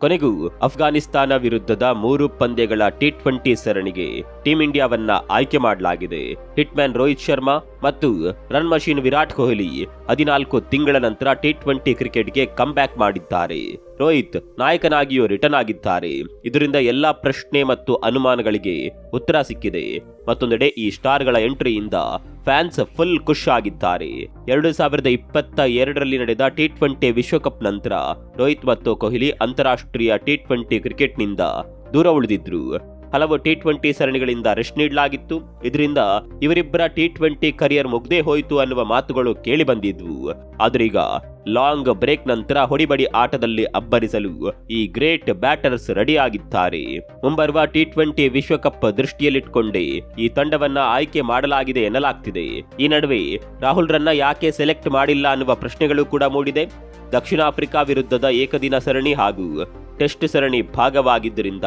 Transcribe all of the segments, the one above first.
ಕೊನೆಗೂ ಅಫ್ಘಾನಿಸ್ತಾನ ವಿರುದ್ಧದ ಮೂರು ಪಂದ್ಯಗಳ ಟಿ ಟ್ವೆಂಟಿ ಸರಣಿಗೆ ಟೀಂ ಇಂಡಿಯಾವನ್ನ ಆಯ್ಕೆ ಮಾಡಲಾಗಿದೆ. ಹಿಟ್ಮ್ಯಾನ್ ರೋಹಿತ್ ಶರ್ಮಾ ಮತ್ತು ರನ್ ಮಷೀನ್ ವಿರಾಟ್ ಕೊಹ್ಲಿ ಹದಿನಾಲ್ಕು ತಿಂಗಳ ನಂತರ ಟಿ ಟ್ವೆಂಟಿ ಕ್ರಿಕೆಟ್ಗೆ ಕಮ್ ಬ್ಯಾಕ್ ಮಾಡಿದ್ದಾರೆ. ರೋಹಿತ್ ನಾಯಕನಾಗಿಯೂ ರಿಟರ್ನ್ ಆಗಿದ್ದಾರೆ. ಇದರಿಂದ ಎಲ್ಲಾ ಪ್ರಶ್ನೆ ಮತ್ತು ಅನುಮಾನಗಳಿಗೆ ಉತ್ತರ ಸಿಕ್ಕಿದೆ. ಮತ್ತೊಂದೆಡೆ ಈ ಸ್ಟಾರ್ಗಳ ಎಂಟ್ರಿಯಿಂದ ಫ್ಯಾನ್ಸ್ ಫುಲ್ ಖುಷ್ ಆಗಿದ್ದಾರೆ. ಎರಡು ಸಾವಿರದ ಇಪ್ಪತ್ತ ಎರಡರಲ್ಲಿ ನಡೆದ ಟಿ ಟ್ವೆಂಟಿ ವಿಶ್ವಕಪ್ ನಂತರ ರೋಹಿತ್ ಮತ್ತು ಕೊಹ್ಲಿ ಅಂತಾರಾಷ್ಟ್ರೀಯ ಟಿ ಟ್ವೆಂಟಿ ಕ್ರಿಕೆಟ್ನಿಂದ ದೂರ ಉಳಿದಿದ್ರು. ಹಲವು ಟಿ ಟ್ವೆಂಟಿ ಸರಣಿಗಳಿಂದ ರೆಸ್ಟ್ ನೀಡಲಾಗಿತ್ತು. ಇದರಿಂದ ಇವರಿಬ್ಬರ ಟಿ ಟ್ವೆಂಟಿ ಕರಿಯರ್ ಮುಗ್ದೇ ಹೋಯಿತು ಅನ್ನುವ ಮಾತುಗಳು ಕೇಳಿ ಬಂದಿದ್ವು. ಆದ್ರೀಗ ಲಾಂಗ್ ಬ್ರೇಕ್ ನಂತರ ಹೊಡಿಬಡಿ ಆಟದಲ್ಲಿ ಅಬ್ಬರಿಸಲು ಈ ಗ್ರೇಟ್ ಬ್ಯಾಟರ್ಸ್ ರೆಡಿಯಾಗಿದ್ದಾರೆ ಮುಂಬರುವ ಟಿ ಟ್ವೆಂಟಿ ವಿಶ್ವಕಪ್ ದೃಷ್ಟಿಯಲ್ಲಿಟ್ಟುಕೊಂಡೇ ಈ ತಂಡವನ್ನ ಆಯ್ಕೆ ಮಾಡಲಾಗಿದೆ ಎನ್ನಲಾಗ್ತಿದೆ. ಈ ನಡುವೆ ರಾಹುಲ್ ರನ್ನ ಯಾಕೆ ಸೆಲೆಕ್ಟ್ ಮಾಡಿಲ್ಲ ಅನ್ನುವ ಪ್ರಶ್ನೆಗಳು ಕೂಡ ಮೂಡಿದೆ. ದಕ್ಷಿಣ ಆಫ್ರಿಕಾ ವಿರುದ್ಧದ ಏಕದಿನ ಸರಣಿ ಹಾಗೂ ಟೆಸ್ಟ್ ಸರಣಿ ಭಾಗವಾಗಿದ್ದರಿಂದ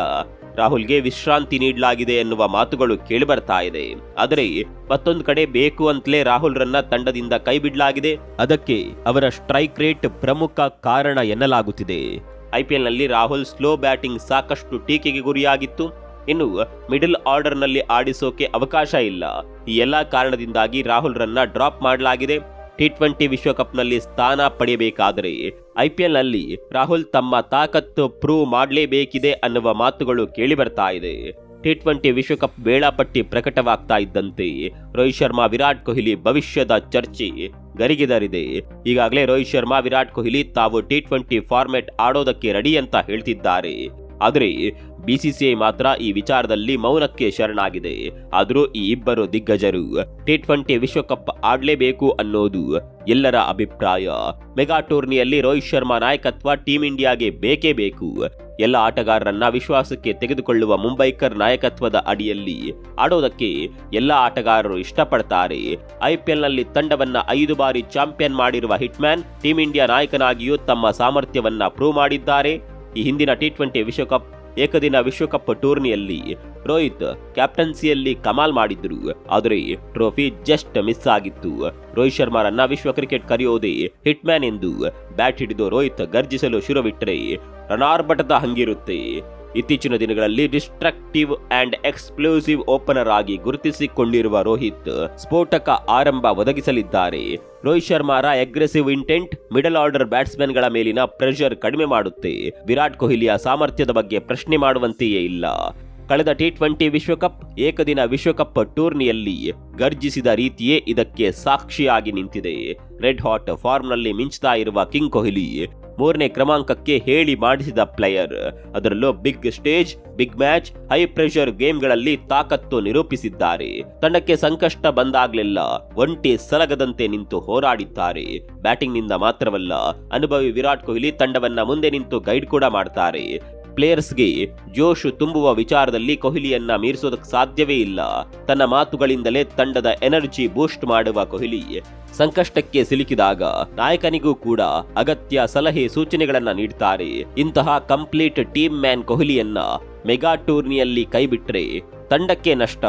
ರಾಹುಲ್ಗೆ ವಿಶ್ರಾಂತಿ ನೀಡಲಾಗಿದೆ ಎನ್ನುವ ಮಾತುಗಳು ಕೇಳಿಬರ್ತಾ ಇದೆ. ಆದರೆ ಮತ್ತೊಂದು ಕಡೆ ಬೇಕು ಅಂತಲೇ ರಾಹುಲ್ ರನ್ನ ತಂಡದಿಂದ ಕೈಬಿಡಲಾಗಿದೆ. ಅದಕ್ಕೆ ಅವರ ಸ್ಟ್ರೈಕ್ ರೇಟ್ ಪ್ರಮುಖ ಕಾರಣ ಎನ್ನಲಾಗುತ್ತಿದೆ. ಐಪಿಎಲ್ನಲ್ಲಿ ರಾಹುಲ್ ಸ್ಲೋ ಬ್ಯಾಟಿಂಗ್ ಸಾಕಷ್ಟು ಟೀಕೆಗೆ ಗುರಿಯಾಗಿತ್ತು. ಇನ್ನು ಮಿಡಲ್ ಆರ್ಡರ್ನಲ್ಲಿ ಆಡಿಸೋಕೆ ಅವಕಾಶ ಇಲ್ಲ. ಈ ಎಲ್ಲಾ ಕಾರಣದಿಂದಾಗಿ ರಾಹುಲ್ ರನ್ನ ಡ್ರಾಪ್ ಮಾಡಲಾಗಿದೆ. ಟಿ ಟ್ವೆಂಟಿ ವಿಶ್ವಕಪ್ನಲ್ಲಿ ಸ್ಥಾನ ಪಡೆಯಬೇಕಾದರೆ ಐಪಿಎಲ್ನಲ್ಲಿ ರಾಹುಲ್ ತಮ್ಮ ತಾಕತ್ತು ಪ್ರೂವ್ ಮಾಡಲೇಬೇಕಿದೆ ಅನ್ನುವ ಮಾತುಗಳು ಕೇಳಿಬರ್ತಾ ಇದೆ. ಟಿ ಟ್ವೆಂಟಿ ವಿಶ್ವಕಪ್ ವೇಳಾಪಟ್ಟಿ ಪ್ರಕಟವಾಗ್ತಾ ಇದ್ದಂತೆ ರೋಹಿತ್ ಶರ್ಮಾ, ವಿರಾಟ್ ಕೊಹ್ಲಿ ಭವಿಷ್ಯದ ಚರ್ಚೆ ಗರಿಗೆದರಿದೆ. ಈಗಾಗಲೇ ರೋಹಿತ್ ಶರ್ಮಾ, ವಿರಾಟ್ ಕೊಹ್ಲಿ ತಾವು ಟಿ ಟ್ವೆಂಟಿ ಫಾರ್ಮೆಟ್ ಆಡೋದಕ್ಕೆ ರೆಡಿ ಅಂತ ಹೇಳ್ತಿದ್ದಾರೆ. ಆದರೆ ಬಿಸಿಸಿಐ ಮಾತ್ರ ಈ ವಿಚಾರದಲ್ಲಿ ಮೌನಕ್ಕೆ ಶರಣಾಗಿದೆ. ಆದರೂ ಈ ಇಬ್ಬರು ದಿಗ್ಗಜರು ಟಿ ಟ್ವೆಂಟಿ ವಿಶ್ವಕಪ್ ಆಡಲೇಬೇಕು ಅನ್ನೋದು ಎಲ್ಲರ ಅಭಿಪ್ರಾಯ. ಮೆಗಾ ಟೂರ್ನಿಯಲ್ಲಿ ರೋಹಿತ್ ಶರ್ಮಾ ನಾಯಕತ್ವ ಟೀಂ ಇಂಡಿಯಾಗೆ ಬೇಕೇ ಬೇಕು. ಎಲ್ಲ ಆಟಗಾರರನ್ನ ವಿಶ್ವಾಸಕ್ಕೆ ತೆಗೆದುಕೊಳ್ಳುವ ಮುಂಬೈಕರ್ ನಾಯಕತ್ವದ ಅಡಿಯಲ್ಲಿ ಆಡೋದಕ್ಕೆ ಎಲ್ಲ ಆಟಗಾರರು ಇಷ್ಟಪಡ್ತಾರೆ. ಐಪಿಎಲ್ನಲ್ಲಿ ತಂಡವನ್ನ ಐದು ಬಾರಿ ಚಾಂಪಿಯನ್ ಮಾಡಿರುವ ಹಿಟ್ಮ್ಯಾನ್ ಟೀಂ ಇಂಡಿಯಾ ನಾಯಕನಾಗಿಯೂ ತಮ್ಮ ಸಾಮರ್ಥ್ಯವನ್ನ ಪ್ರೂವ್ ಮಾಡಿದ್ದಾರೆ. ಈ ಹಿಂದಿನ ಟಿ ಟ್ವೆಂಟಿ ವಿಶ್ವಕಪ್, ಏಕದಿನ ವಿಶ್ವಕಪ್ ಟೂರ್ನಿಯಲ್ಲಿ ರೋಹಿತ್ ಕ್ಯಾಪ್ಟನ್ಸಿಯಲ್ಲಿ ಕಮಾಲ್ ಮಾಡಿದ್ರು ಆದರೆ ಟ್ರೋಫಿ ಜಸ್ಟ್ ಮಿಸ್ ಆಗಿತ್ತು. ರೋಹಿತ್ ಶರ್ಮಾರನ್ನ ವಿಶ್ವ ಕ್ರಿಕೆಟ್ ಕರೆಯೋದೇ ಹಿಟ್ಮ್ಯಾನ್ ಎಂದು ಬ್ಯಾಟ್ ಹಿಡಿದು ರೋಹಿತ್ ಗರ್ಜಿಸಲು ಶುರುವಿಟ್ಟರೆ ರಣಾರ್ಭಟದ ಹಂಗಿರುತ್ತೆ. ಇತ್ತೀಚಿನ ದಿನಗಳಲ್ಲಿ ಡಿಸ್ಟ್ರಕ್ಟಿವ್ ಅಂಡ್ ಎಕ್ಸ್ಪ್ಲೋಸಿವ್ ಓಪನರ್ ಆಗಿ ಗುರುತಿಸಿಕೊಂಡಿರುವ ರೋಹಿತ್ ಸ್ಫೋಟಕ ಆರಂಭ ಒದಗಿಸಲಿದ್ದಾರೆ. ರೋಹಿತ್ ಶರ್ಮಾರ ಅಗ್ರೆಸಿವ್ ಇಂಟೆಂಟ್ ಮಿಡಲ್ ಆರ್ಡರ್ ಬ್ಯಾಟ್ಸ್ಮನ್ಗಳ ಮೇಲಿನ ಪ್ರೆಷರ್ ಕಡಿಮೆ ಮಾಡುತ್ತೆ. ವಿರಾಟ್ ಕೊಹ್ಲಿಯ ಸಾಮರ್ಥ್ಯದ ಬಗ್ಗೆ ಪ್ರಶ್ನೆ ಮಾಡುವಂತೆಯೇ ಇಲ್ಲ. ಕಳೆದ ಟಿ ಟ್ವೆಂಟಿ ವಿಶ್ವಕಪ್, ಏಕದಿನ ವಿಶ್ವಕಪ್ ಟೂರ್ನಿಯಲ್ಲಿ ಗರ್ಜಿಸಿದ ರೀತಿಯೇ ಇದಕ್ಕೆ ಸಾಕ್ಷಿಯಾಗಿ ನಿಂತಿದೆ. ರೆಡ್ ಹಾಟ್ ಫಾರ್ಮ್ನಲ್ಲಿ ಮಿಂಚ್ತಾ ಇರುವ ಕಿಂಗ್ ಕೊಹ್ಲಿ ಮೂರನೇ ಕ್ರಮಾಂಕಕ್ಕೆ ಹೇಳಿ ಮಾಡಿಸಿದ ಪ್ಲೇಯರ್ ಅದರಲ್ಲೂ big stage big match high pressure ಗೇಮ್ಗಳಲ್ಲಿ ತಾಕತ್ತು ನಿರೂಪಿಸಿದ್ದಾರೆ. ತಂಡಕ್ಕೆ ಸಂಕಷ್ಟ ಬಂದಾಗಲಿಲ್ಲ ಒಂಟಿ ಸಲಗದಂತೆ ನಿಂತು ಹೋರಾಡಿದ್ದಾರೆ. ಬ್ಯಾಟಿಂಗ್ನಿಂದ ಮಾತ್ರವಲ್ಲ, ಅನುಭವಿ ವಿರಾಟ್ ಕೊಹ್ಲಿ ತಂಡವನ್ನ ಮುಂದೆ ನಿಂತು ಗೈಡ್ ಕೂಡ ಮಾಡ್ತಾರೆ. ಪ್ಲೇಯರ್ಸ್ಗೆ ಜೋಶು ತುಂಬುವ ವಿಚಾರದಲ್ಲಿ ಕೊಹ್ಲಿಯನ್ನ ಮೀರಿಸೋದಕ್ಕೆ ಸಾಧ್ಯವೇ ಇಲ್ಲ. ತನ್ನ ಮಾತುಗಳಿಂದಲೇ ತಂಡದ ಎನರ್ಜಿ ಬೂಸ್ಟ್ ಮಾಡುವ ಕೊಹ್ಲಿ ಸಂಕಷ್ಟಕ್ಕೆ ಸಿಲುಕಿದಾಗ ನಾಯಕನಿಗೂ ಕೂಡ ಅಗತ್ಯ ಸಲಹೆ ಸೂಚನೆಗಳನ್ನ ನೀಡ್ತಾರೆ. ಇಂತಹ ಕಂಪ್ಲೀಟ್ ಟೀಮ್ ಮ್ಯಾನ್ ಕೊಹ್ಲಿಯನ್ನ ಮೆಗಾ ಟೂರ್ನಿಯಲ್ಲಿ ಕೈಬಿಟ್ರೆ ತಂಡಕ್ಕೆ ನಷ್ಟ.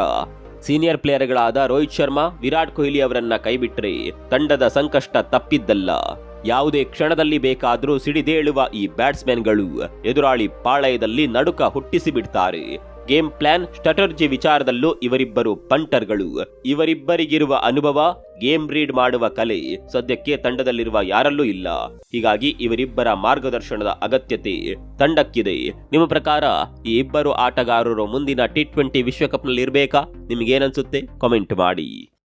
ಸೀನಿಯರ್ ಪ್ಲೇಯರ್ಗಳಾದ ರೋಹಿತ್ ಶರ್ಮಾ, ವಿರಾಟ್ ಕೊಹ್ಲಿ ಅವರನ್ನ ಕೈಬಿಟ್ರೆ ತಂಡದ ಸಂಕಷ್ಟ ತಪ್ಪಿದ್ದಲ್ಲ. ಯಾವುದೇ ಕ್ಷಣದಲ್ಲಿ ಬೇಕಾದರೂ ಸಿಡಿದೇಳುವ ಈ ಬ್ಯಾಟ್ಸ್ಮನ್ಗಳು ಎದುರಾಳಿ ಪಾಳಯದಲ್ಲಿ ನಡುಕ ಹುಟ್ಟಿಸಿಬಿಡ್ತಾರೆ. ಗೇಮ್ ಪ್ಲಾನ್ ಸ್ಟಟರ್ಜಿ ವಿಚಾರದಲ್ಲೂ ಇವರಿಬ್ಬರು ಪಂಟರ್ಗಳು ಇವರಿಬ್ಬರಿಗಿರುವ ಅನುಭವ, ಗೇಮ್ ರೀಡ್ ಮಾಡುವ ಕಲೆ ಸದ್ಯಕ್ಕೆ ತಂಡದಲ್ಲಿರುವ ಯಾರಲ್ಲೂ ಇಲ್ಲ. ಹೀಗಾಗಿ ಇವರಿಬ್ಬರ ಮಾರ್ಗದರ್ಶನದ ಅಗತ್ಯತೆ ತಂಡಕ್ಕಿದೆ. ನಿಮ್ಮ ಪ್ರಕಾರ ಈ ಇಬ್ಬರು ಆಟಗಾರರು ಮುಂದಿನ ಟಿ ಟ್ವೆಂಟಿ ವಿಶ್ವಕಪ್ನಲ್ಲಿ ಇರಬೇಕಾ ನಿಮಗೇನನ್ಸುತ್ತೆ? ಕಾಮೆಂಟ್ ಮಾಡಿ.